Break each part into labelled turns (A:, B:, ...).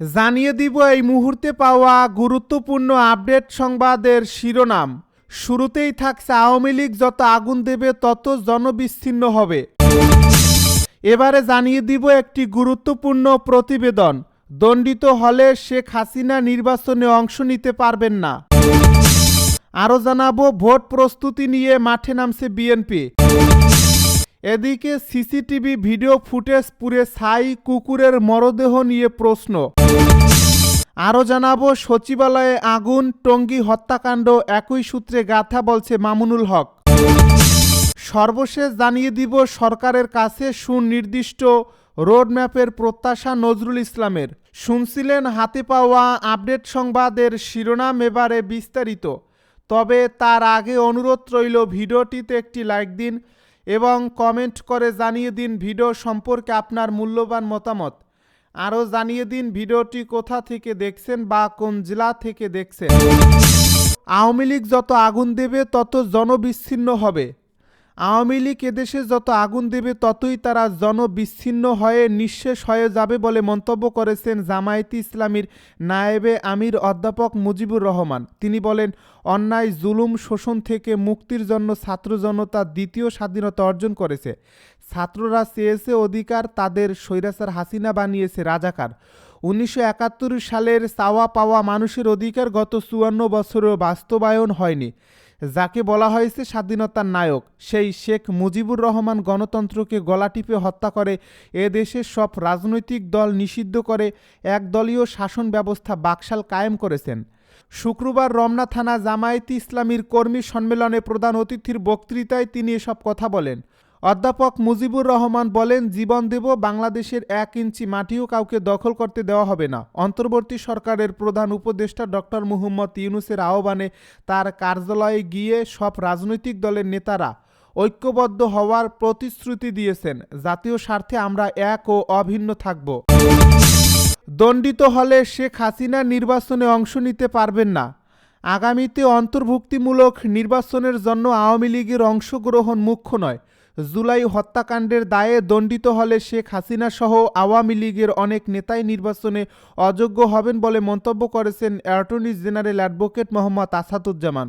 A: জানিয়ে দিব এই মুহূর্তে পাওয়া গুরুত্বপূর্ণ আপডেট সংবাদের শিরোনাম। শুরুতেই থাকছে আওয়ামী লীগ যত আগুন দেবে তত জনবিচ্ছিন্ন হবে। এবারে জানিয়ে দিব একটি গুরুত্বপূর্ণ প্রতিবেদন। দণ্ডিত হলে শেখ হাসিনা নির্বাচনে অংশ নিতে পারবেন না। আরও জানাব, ভোট প্রস্তুতি নিয়ে মাঠে নামছে বিএনপি। এদিকে সিসিটিভি ভিডিও ফুটেজ পুরে ছাই কুকুরের মরদেহ নিয়ে প্রশ্ন। আরও জানাব, সচিবালয়ে আগুন, টঙ্গী হত্যাকাণ্ড, একই সূত্রে গাথা বলছে মামুনুল হক। সর্বশেষ জানিয়ে দিব, সরকারের কাছে সুনির্দিষ্ট রোডম্যাপের প্রত্যাশা নজরুল ইসলামের। শুনছিলেন হাতে পাওয়া আপডেট সংবাদের শিরোনাম এবারে বিস্তারিত। তবে তার আগে অনুরোধ রইল, ভিডিওটিতে একটি লাইক দিন এবং কমেন্ট করে জানিয়ে দিন ভিডিও সম্পর্কে আপনার মূল্যবান মতামত। আরও জানিয়ে দিন ভিডিওটি কোথা থেকে দেখছেন বা কোন জেলা থেকে দেখছেন। আওয়ামী লীগ যত আগুন দেবে, তত জনবিচ্ছিন্ন হবে। আওয়ামী লীগ এদেশে যত আগুন দেবে, ততই তারা জনবিচ্ছিন্ন হয়ে নিঃশেষ হয়ে যাবে বলে মন্তব্য করেছেন জামায়াতি ইসলামীর নায়েবে আমির অধ্যাপক মুজিবুর রহমান। তিনি বলেন, অন্যায়, জুলুম, শোষণ থেকে মুক্তির জন্য ছাত্র জনতা দ্বিতীয় স্বাধীনতা অর্জন করেছে। ছাত্ররা চেয়েছে অধিকার, তাদের স্বৈরাচার হাসিনা বানিয়েছে রাজাকার। উনিশশো একাত্তর সালের চাওয়া পাওয়া মানুষের অধিকার গত চুয়ান্ন বছরেও বাস্তবায়ন হয়নি। যাকে বলা হয়েছে স্বাধীনতার নায়ক, সেই শেখ মুজিবুর রহমান গণতন্ত্রকে গলা টিপে হত্যা করে, এ দেশের সব রাজনৈতিক দল নিষিদ্ধ করে একদলীয় শাসন ব্যবস্থা বাকশাল কায়েম করেছেন। শুক্রবার রমনা থানা জামায়াতি ইসলামীর কর্মী সম্মেলনে প্রধান অতিথির বক্তৃতায় তিনি এসব কথা বলেন। অধ্যাপক মুজিবুর রহমান বলেন, জীবন দেব বাংলাদেশের এক ইঞ্চি মাটিও কাউকে দখল করতে দেওয়া হবে না। অন্তর্বর্তী সরকারের প্রধান উপদেষ্টা ডক্টর মুহম্মদ ইউনুসের আহ্বানে তার কার্যালয়ে গিয়ে সব রাজনৈতিক দলের নেতারা ঐক্যবদ্ধ হওয়ার প্রতিশ্রুতি দিয়েছেন। জাতীয় স্বার্থে আমরা এক ও অভিন্ন থাকব। দণ্ডিত হলে শেখ হাসিনা নির্বাচনে অংশ নিতে পারবেন না। আগামীতে অন্তর্ভুক্তিমূলক নির্বাচনের জন্য আওয়ামী লীগের অংশগ্রহণ মুখ্য নয়। জুলাই হত্যাকাণ্ডের দায়ে দণ্ডিত হলে শেখ হাসিনা সহ আওয়ামী লীগের অনেক নেতাই নির্বাচনে অযোগ্য হবেন বলে মন্তব্য করেছেন attorney general advocate Mohammad Asaduzzaman.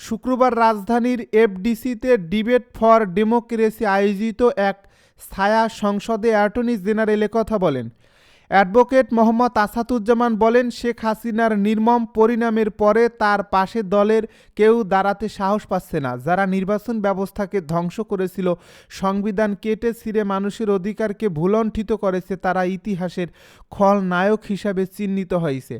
A: শুক্রবার রাজধানীর এফডিসিতে ডিবেট ফর ডেমোক্রেসি আয়োজিত এক ছায়া সংসদে অ্যাটর্নি জেনারেল কথা বলেন। অ্যাডভোকেট মোহাম্মদ আসাদুজ্জামান বলেন, শেখ হাসিনার নির্মম পরিণামের পরে তার পাশে দলের কেউ দাঁড়াতে সাহস পাচ্ছে না। যারা নির্বাচন ব্যবস্থাকে ধ্বংস করেছিল, সংবিধান কেটে ছিঁড়ে মানুষের অধিকারকে ভুলণ্ঠিত করেছে, তারা ইতিহাসের খলনায়ক হিসাবে চিহ্নিত হয়েছে।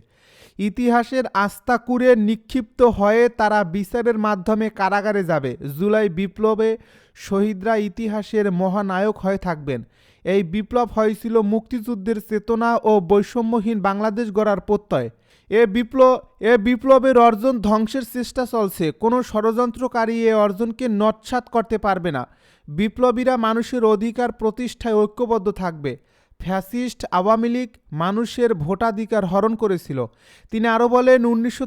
A: ইতিহাসের আস্থা কুড়ে নিক্ষিপ্ত হয়ে তারা বিচারের মাধ্যমে কারাগারে যাবে। জুলাই বিপ্লবে শহীদরা ইতিহাসের মহানায়ক হয়ে থাকবেন। এই বিপ্লব হয়েছিল মুক্তিযুদ্ধের চেতনা ও বৈষম্যহীন বাংলাদেশ গড়ার প্রত্যয়। এ বিপ্লব, এ বিপ্লবের অর্জন ধ্বংসের চেষ্টা চলছে। কোনো ষড়যন্ত্রকারী এ অর্জনকে নৎসাৎ করতে পারবে না। বিপ্লবীরা মানুষের অধিকার, প্রতিষ্ঠায় ঐক্যবদ্ধ থাকবে। ফ্যাসিস্ট আওয়ামী লীগ মানুষের ভোটাধিকার হরণ করেছিল। তিনি আরও বলেন, উনিশশো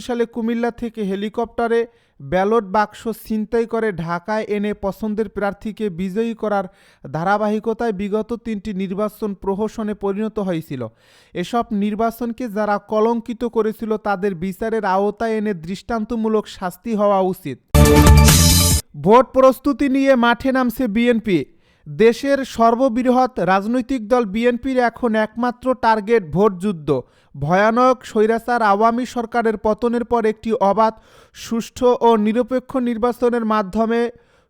A: সালে কুমিল্লা থেকে হেলিকপ্টারে ব্যালট বাক্স ছিনতাই করে ঢাকায় এনে পছন্দের প্রার্থীকে বিজয়ী করার ধারাবাহিকতায় বিগত তিনটি নির্বাচন প্রহসনে পরিণত হয়েছিল। এসব নির্বাচনকে যারা কলঙ্কিত করেছিল, তাদের বিচারের আওতায় এনে দৃষ্টান্তমূলক শাস্তি হওয়া উচিত। ভোট প্রস্তুতি নিয়ে মাঠে নামছে বিএনপি। দেশের সর্ববৃহৎ রাজনৈতিক দল বিএনপির এখন একমাত্র টার্গেট ভোটযুদ্ধ ভয়ানক স্বৈরাচার আওয়ামী সরকারের পতনের পর একটি অবাধ, সুষ্ঠু ও নিরপেক্ষ নির্বাচনের মাধ্যমে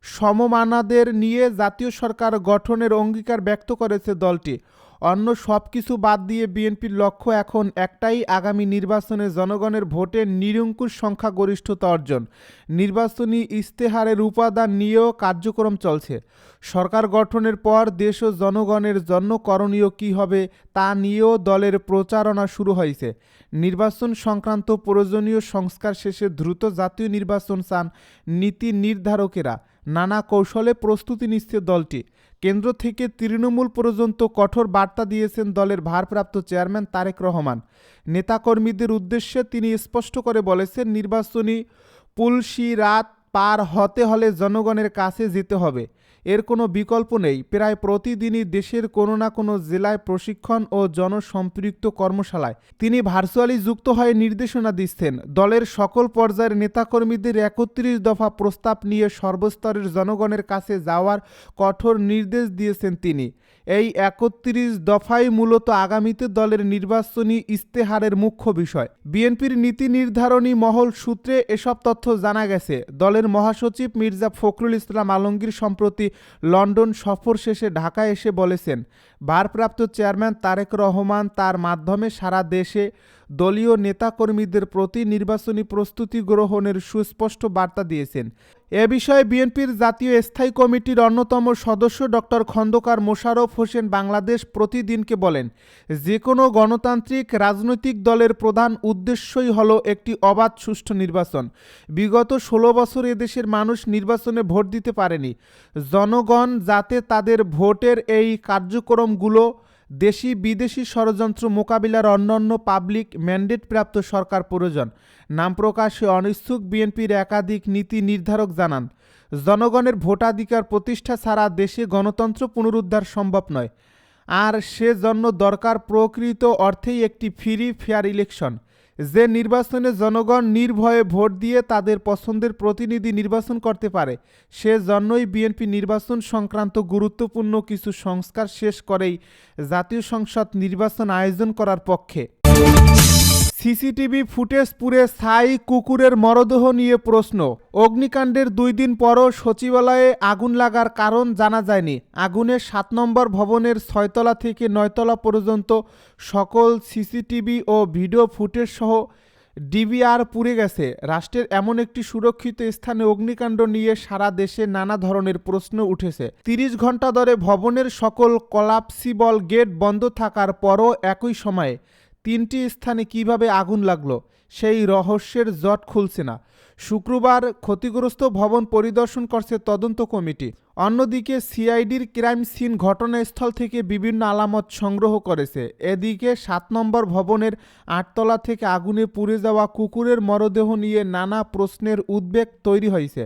A: সমমানাদের নিয়ে জাতীয় সরকার গঠনের অঙ্গীকার ব্যক্ত করেছে দলটি। অন্য সব কিছু বাদ দিয়ে বিএনপির লক্ষ্য এখন একটাই, আগামী নির্বাচনে জনগণের ভোটের নিরঙ্কুশ সংখ্যাগরিষ্ঠতা অর্জন। নির্বাচনী ইস্তেহারের উপাদান নিয়েও কার্যক্রম চলছে। সরকার গঠনের পর দেশ ও জনগণের জন্য করণীয় কী হবে তা নিয়েও দলের প্রচারণা শুরু হয়েছে। নির্বাচন সংক্রান্ত প্রয়োজনীয় সংস্কার শেষে দ্রুত জাতীয় নির্বাচন চান নীতি নির্ধারকেরা। নানা কৌশলে প্রস্তুতি নিচ্ছে দলটি। কেন্দ্র থেকে তৃণমূল পর্যন্ত কঠোর বার্তা দিয়েছেন দলের ভারপ্রাপ্ত চেয়ারম্যান তারেক রহমান। নেতাকর্মীদের উদ্দেশ্যে তিনি স্পষ্ট করে বলেছেন, নির্বাচনী পুলসি রাত পার হতে হলে জনগণের কাছে যেতে হবে। এর কোনো বিকল্প নেই। প্রায় প্রতিদিনই দেশের কোনো না কোনো জেলায় প্রশিক্ষণ ও জনসম্পৃক্ত কর্মশালায় তিনি ভার্চুয়ালি যুক্ত হয়ে নির্দেশনা দিচ্ছেন। দলের সকল পর্যায়ের নেতাকর্মীদের একত্রিশ দফা প্রস্তাব নিয়ে সর্বস্তরের জনগণের কাছে যাওয়ার কঠোর নির্দেশ দিয়েছেন তিনি। এই একত্রিশ দফাই মূলত আগামীতে দলের নির্বাচনী ইস্তেহারের মুখ্য বিষয়। বিএনপির নীতি নির্ধারণী মহল সূত্রে এসব তথ্য জানা গেছে। দলের মহাসচিব মির্জা ফখরুল ইসলাম আলমগীর সম্প্রতি লন্ডন সফর শেষে ঢাকায় এসে বলেছেন, ভারপ্রাপ্ত চেয়ারম্যান তারেক রহমান তার মাধ্যমে সারা দেশে দলীয় নেতাকর্মীদের প্রতি নির্বাচনী প্রস্তুতি গ্রহণের সুস্পষ্ট বার্তা দিয়েছেন। এ বিষয়ে বিএনপির জাতীয় স্থায়ী কমিটির অন্যতম সদস্য ডক্টর খন্দকার মোশাররফ হোসেন বাংলাদেশ প্রতিদিনকে বলেন যে কোনো গণতান্ত্রিক রাজনৈতিক দলের প্রধান উদ্দেশ্যই হলো একটি অবাধ সুষ্ঠু নির্বাচন। বিগত ষোলো বছর এদেশের মানুষ নির্বাচনে ভোট দিতে পারেনি। জনগণ যাতে তাদের ভোটের এই কার্যক্রমগুলো দেশি বিদেশি ষড়যন্ত্র মোকাবিলার অন্যান্য পাবলিক ম্যান্ডেট প্রাপ্ত সরকার প্রয়োজন। নাম প্রকাশে অনিচ্ছুক বিএনপির একাধিক নীতি নির্ধারক জানান, জনগণের ভোটাধিকার প্রতিষ্ঠা ছাড়া দেশে গণতন্ত্র পুনরুদ্ধার সম্ভব নয়। আর সে জন্য দরকার প্রকৃত অর্থেই একটি ফ্রি, ফেয়ার ইলেকশন। যে নির্বাচনে জনগণ নির্ভয়ে ভোট দিয়ে তাদের পছন্দের প্রতিনিধি নির্বাচন করতে পারে সে জন্যই বিএনপি নির্বাচন সংক্রান্ত গুরুত্বপূর্ণ কিছু সংস্কার শেষ করেই জাতীয় সংসদ নির্বাচন আয়োজন করার পক্ষে। সিসিটিভি ফুটেজ পুড়ে ছাই কুকুরের মরদেহ নিয়ে প্রশ্ন। অগ্নিকাণ্ডের দুই দিন পরও সচিবালয়ে আগুন লাগার কারণ জানা যায়নি। আগুনের সাত নম্বর ভবনের ছয়তলা থেকে নয়তলা পর্যন্ত সকল সিসিটিভি ও ভিডিও ফুটেজ সহ ডিবিআর পুড়ে গেছে। রাষ্ট্রের এমন একটি সুরক্ষিত স্থানে অগ্নিকাণ্ড নিয়ে সারা দেশে নানা ধরনের প্রশ্ন উঠেছে। তিরিশ ঘণ্টা ধরে ভবনের সকল কলাপসিবল গেট বন্ধ থাকার পরও একই সময়ে তিনটি স্থানে কীভাবে আগুন লাগল, সেই রহস্যের জট খুলছে না। শুক্রবার ক্ষতিগ্রস্ত ভবন পরিদর্শন করছে তদন্ত কমিটি। অন্যদিকে সিআইডির ক্রাইম সিন ঘটনাস্থল থেকে বিভিন্ন আলামত সংগ্রহ করেছে। এদিকে সাত নম্বর ভবনের আটতলা থেকে আগুনে পুড়ে যাওয়া কুকুরের মরদেহ নিয়ে নানা প্রশ্নের উদ্বেগ তৈরি হয়েছে।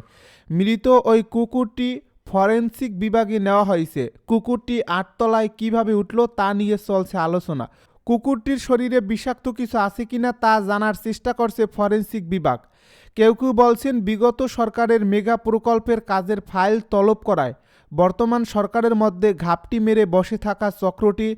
A: মৃত ওই কুকুরটি ফরেনসিক বিভাগে নেওয়া হয়েছে। কুকুরটি আটতলায় কীভাবে উঠল তা নিয়ে চলছে আলোচনা। কুকুরটির শরীরে বিষাক্ত কিছু আছে কিনা তা জানার চেষ্টা করছে ফরেনসিক বিভাগ। কেউ কেউ বলছেন বিগত সরকারের মেগা প্রকল্পের কাজের ফাইল তলব করায়। বর্তমান সরকারের মধ্যে ঘাপটি মেরে বসে থাকা চক্রটি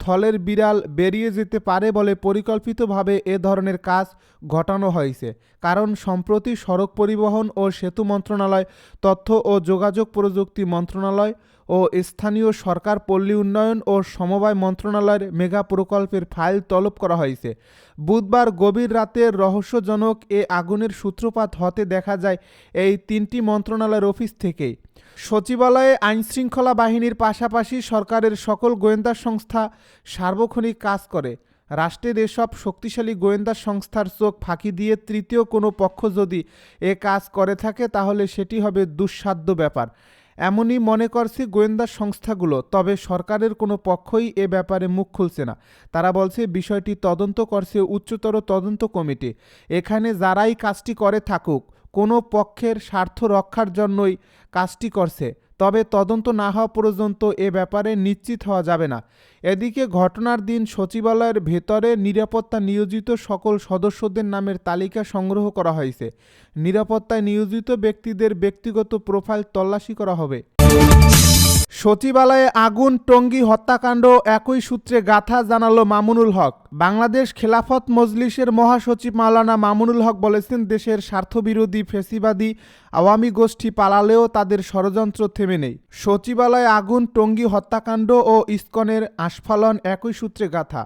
A: থলের বিড়াল বেরিয়ে যেতে পারে বলে পরিকল্পিতভাবে এ ধরনের কাজ ঘটানো হয়েছে। কারণ সম্প্রতি সড়ক পরিবহন ও সেতু মন্ত্রণালয়, তথ্য ও যোগাযোগ প্রযুক্তি মন্ত্রণালয় ও স্থানীয় সরকার পল্লী উন্নয়ন ও সমবায় মন্ত্রণালয়ের মেগা প্রকল্পের ফাইল তলব করা হয়েছে। বুধবার গভীর রাতে রহস্যজনক এ আগুনের সূত্রপাত হতে দেখা যায় এই তিনটি মন্ত্রণালয়ের অফিস থেকেই সচিবালয়ে আইনশৃঙ্খলা বাহিনীর পাশাপাশি সরকারের সকল গোয়েন্দা সংস্থা সার্বক্ষণিক কাজ করে। রাষ্ট্রের এসব শক্তিশালী গোয়েন্দা সংস্থার চোখ ফাঁকি দিয়ে তৃতীয় কোনো পক্ষ যদি এ কাজ করে থাকে, তাহলে সেটি হবে দুঃসাধ্য ব্যাপার। এমনই মনে করছে গোয়েন্দা সংস্থাগুলো, তবে সরকারের কোনো পক্ষই এ ব্যাপারে মুখ খুলছে না। তারা বলছে, বিষয়টি তদন্ত করছে উচ্চতর তদন্ত কমিটি। এখানে যারাই কাজটি করে থাকুক, কোনো পক্ষের স্বার্থ রক্ষার জন্যই কাজটি করছে। তবে তদন্ত না হওয়া পর্যন্ত এ ব্যাপারে নিশ্চিত হওয়া যাবে না। এদিকে ঘটনার দিন সচিবালয়ের ভেতরে নিরাপত্তা নিয়োজিত সকল সদস্যদের নামের তালিকা সংগ্রহ করা হয়েছে। নিরাপত্তায় নিয়োজিত ব্যক্তিদের ব্যক্তিগত প্রোফাইল তল্লাশি করা হবে। সচিবালয়ে আগুন, টঙ্গী হত্যাকাণ্ড একই সূত্রে গাথা জানালো মামুনুল হক। বাংলাদেশ খেলাফত মজলিসের মহাসচিব মাওলানা মামুনুল হক বলেছেন, দেশের স্বার্থবিরোধী ফেসিবাদী আওয়ামী গোষ্ঠী পালালেও তাদের ষড়যন্ত্র থেমে নেই। সচিবালয়ে আগুন, টঙ্গী হত্যাকাণ্ড ও ইস্কনের আস্ফালন একই সূত্রে গাথা।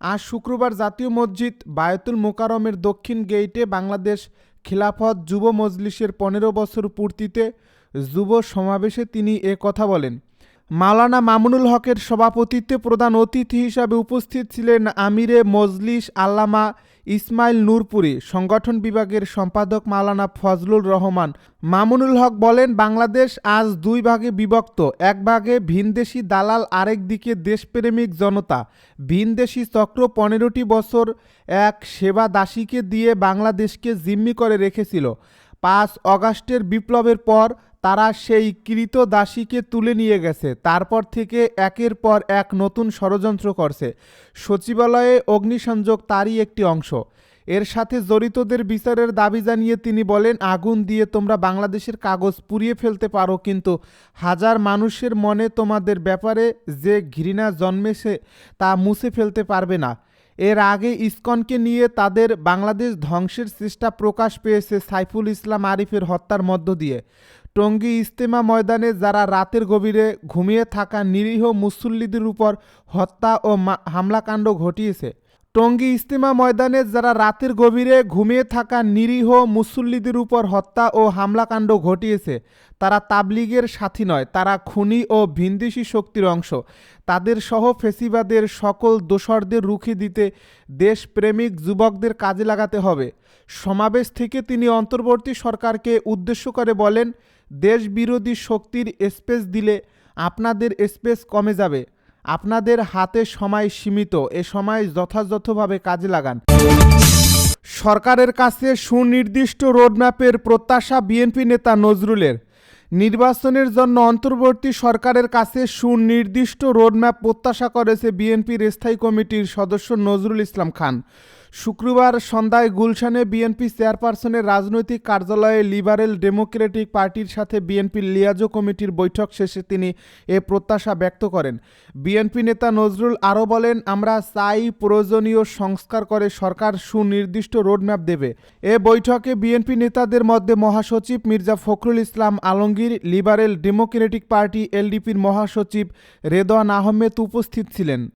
A: আজ শুক্রবার জাতীয় মসজিদ বায়তুল মোকারমের দক্ষিণ গেইটে বাংলাদেশ খিলাফত যুব মজলিসের পনেরো বছর পূর্তিতে যুব সমাবেশে তিনি এ কথা বলেন, মালানা মামুনুল হকের সভাপতিত্বে প্রধান অতিথি হিসাবে উপস্থিত ছিলেন আমিরে মজলিস আল্লামা ইসমাইল নূরপুরি, সংগঠন বিভাগের সম্পাদক মালানা ফজলুর রহমান। মামুনুল হক বলেন, বাংলাদেশ আজ দুই ভাগে বিভক্ত। এক ভাগে ভিনদেশি দালাল, আরেক দিকে দেশপ্রেমিক জনতা। ভিনদেশি চক্র পনেরোটি বছর এক সেবা দাসীকে দিয়ে বাংলাদেশকে জিম্মি করে রেখেছিল। পাঁচ অগাস্টের বিপ্লবের পর তারা সেই কৃত দাসীকে তুলে নিয়ে গেছে। তারপর থেকে একের পর এক নতুন ষড়যন্ত্র করছে। সচিবালয়ে অগ্নিসংযোগ তারই একটি অংশ। এর সাথে জড়িতদের বিচারের দাবি জানিয়ে তিনি বলেন, আগুন দিয়ে তোমরা বাংলাদেশের কাগজ পুড়িয়ে ফেলতে পারো, কিন্তু হাজার মানুষের মনে তোমাদের ব্যাপারে যে ঘৃণা জন্মেছে তা মুছে ফেলতে পারবে না। এর আগে ইসকনকে নিয়ে তাদের বাংলাদেশ ধ্বংসের চেষ্টা প্রকাশ পেয়েছে সাইফুল ইসলাম আরিফের হত্যার মধ্য দিয়ে। টঙ্গী ইস্তেমা ময়দানে যারা রাতের গভীরে ঘুমিয়ে থাকা নিরীহ মুসল্লিদের উপর হত্যা ও হামলাকাণ্ড ঘটিয়েছে। টঙ্গী ইস্তেমা ময়দানে যারা রাতের গভীরে ঘুমিয়ে থাকা নিরীহ মুসল্লিদের উপর হত্যা ও হামলাকাণ্ড ঘটিয়েছে, তারা তাবলিগের সাথী নয়, তারা খুনি ও ভিনদেশি শক্তির অংশ। তাদের সহ ফেসিবাদের সকল দোসরদের রুখে দিতে দেশপ্রেমিক যুবকদের কাজে লাগাতে হবে। সমাবেশ থেকে তিনি অন্তর্বর্তী সরকারকে উদ্দেশ্য করে বলেন দেশবিরোধী শক্তির স্পেস দিলে আপনাদের স্পেস কমে যাবে। আপনাদের হাতে সময় সীমিত, এ সময় যথাযথভাবে কাজে লাগান। সরকারের কাছে সুনির্দিষ্ট রোডম্যাপের প্রত্যাশা বিএনপি নেতা নজরুলের। নির্বাচনের জন্য অন্তর্বর্তী সরকারের কাছে সুনির্দিষ্ট রোডম্যাপ প্রত্যাশা করেছে বিএনপির স্থায়ী কমিটির সদস্য নজরুল ইসলাম খান। শুক্রবার সন্ধ্যায় গুলশানে বিএনপি চেয়ারপারসনের রাজনৈতিক কার্যালয়ে লিবারেল ডেমোক্রেটিক পার্টির সাথে বিএনপির লিয়াজো কমিটির বৈঠক শেষে তিনি এ প্রত্যাশা ব্যক্ত করেন। বিএনপি নেতা নজরুল আরও বলেন, আমরা চাই প্রয়োজনীয় সংস্কার করে সরকার সুনির্দিষ্ট রোডম্যাপ দেবে। এ বৈঠকে বিএনপি নেতাদের মধ্যে মহাসচিব Mirza Fakhrul Islam Alamgir, liberal democratic party এলডিপির মহাসচিব রেদওয়ান আহমেদ উপস্থিত ছিলেন।